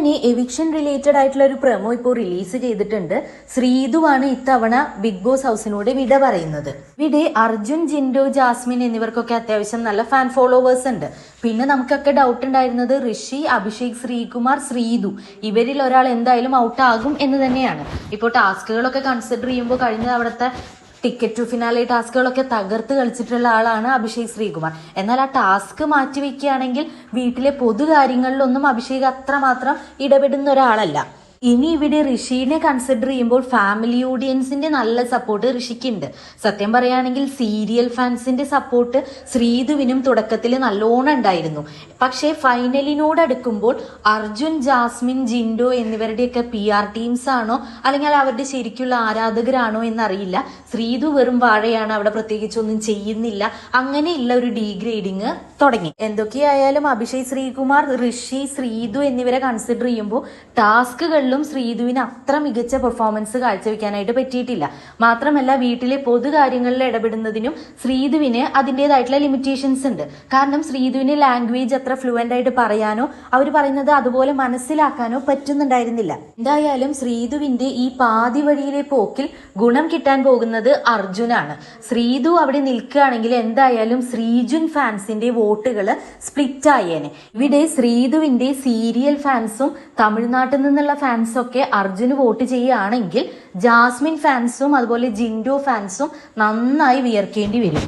അങ്ങനെ eviction related ആയിട്ടുള്ള ഒരു പ്രമോ ഇപ്പോൾ റിലീസ് ചെയ്തിട്ടുണ്ട്. ശ്രീതുവാണ് ഇത്തവണ ബിഗ് ബോസ് ഹൗസിനോട് വിട പറയുന്നത്. ഇവിടെ അർജുൻ ജിൻഡോ ജാസ്മിൻ എന്നിവർക്കൊക്കെ അത്യാവശ്യം നല്ല ഫാൻ ഫോളോവേഴ്സ് ഉണ്ട്. പിന്നെ നമുക്കൊക്കെ ഡൗട്ട് ഉണ്ടായിരുന്നത് ഋഷി അഭിഷേക് ശ്രീകുമാർ ശ്രീതു. ഇവരിൽ ഒരാൾ എന്തായാലും ഔട്ടാകും എന്ന് തന്നെയാണ്. ഇപ്പോൾ ടാസ്കുകളൊക്കെ കൺസിഡർ ചെയ്യുമ്പോൾ കഴിഞ്ഞ അവിടുത്തെ ടിക്കറ്റ് ടു ഫിനാലെ ടാസ്കുകളൊക്കെ തകർത്ത് കളിച്ചിട്ടുള്ള ആളാണ് അഭിഷേക് ശ്രീകുമാർ. എന്നാൽ ആ ടാസ്ക് മാറ്റിവെക്കുകയാണെങ്കിൽ വീട്ടിലെ പൊതു കാര്യങ്ങളിലൊന്നും അഭിഷേക് അത്രമാത്രം ഇടപെടുന്ന ഒരാളല്ല. ഇനി ഇവിടെ ഋഷിനെ കൺസിഡർ ചെയ്യുമ്പോൾ ഫാമിലി ഓഡിയൻസിന്റെ നല്ല സപ്പോർട്ട് ഋഷിക്കുണ്ട്. സത്യം പറയുകയാണെങ്കിൽ സീരിയൽ ഫാൻസിന്റെ സപ്പോർട്ട് ശ്രീധുവിനും തുടക്കത്തിൽ നല്ലോണം ഉണ്ടായിരുന്നു. പക്ഷേ ഫൈനലിനോട് അടുക്കുമ്പോൾ അർജുൻ ജാസ്മിൻ ജിൻഡോ എന്നിവരുടെയൊക്കെ പി ആർ ടീംസ് ആണോ അല്ലെങ്കിൽ അവരുടെ ശരിക്കുള്ള ആരാധകരാണോ എന്നറിയില്ല. ശ്രീധു വെറും വാഴയാണ് അവിടെ പ്രത്യേകിച്ചൊന്നും ചെയ്യുന്നില്ല. അങ്ങനെയുള്ള ഒരു ഡീഗ്രേഡിങ് തുടങ്ങി. എന്തൊക്കെയായാലും അഭിഷേക് ശ്രീകുമാർ ഋഷി ശ്രീധു എന്നിവരെ കൺസിഡർ ചെയ്യുമ്പോൾ ടാസ്കുകളിലും ശ്രീധുവിന് അത്ര മികച്ച പെർഫോമൻസ് കാഴ്ചവെക്കാനായിട്ട് പറ്റിയിട്ടില്ല. മാത്രമല്ല വീട്ടിലെ പൊതു കാര്യങ്ങളിൽ ഇടപെടുന്നതിനും ശ്രീധുവിന് അതിന്റെതായിട്ടുള്ള ലിമിറ്റേഷൻസ് ഉണ്ട്. കാരണം ശ്രീധുവിന് ലാംഗ്വേജ് അത്ര ഫ്ലുവന്റ് ആയിട്ട് പറയാനോ അവർ പറയുന്നത് അതുപോലെ മനസ്സിലാക്കാനോ പറ്റുന്നുണ്ടായിരുന്നില്ല. എന്തായാലും ശ്രീധുവിന്റെ ഈ പാതി വഴിയിലെ പോക്കിൽ ഗുണം കിട്ടാൻ പോകുന്നത് അർജുനാണ്. ശ്രീധു അവിടെ നിൽക്കുകയാണെങ്കിൽ എന്തായാലും ശ്രീജുൻ ഫാൻസിന്റെ വോട്ടുകൾ സ്പ്ലിറ്റ് ആയേനെ. ഇവിടെ ശ്രീധുവിന്റെ സീരിയൽ ഫാൻസും തമിഴ്നാട്ടിൽ നിന്നുള്ള ഫാൻസും ഒക്കെ അർജുന് വോട്ട് ചെയ്യുകയാണെങ്കിൽ ജാസ്മിൻ ഫാൻസും അതുപോലെ ജിൻഡോ ഫാൻസും നന്നായി വിയർക്കേണ്ടി വരും.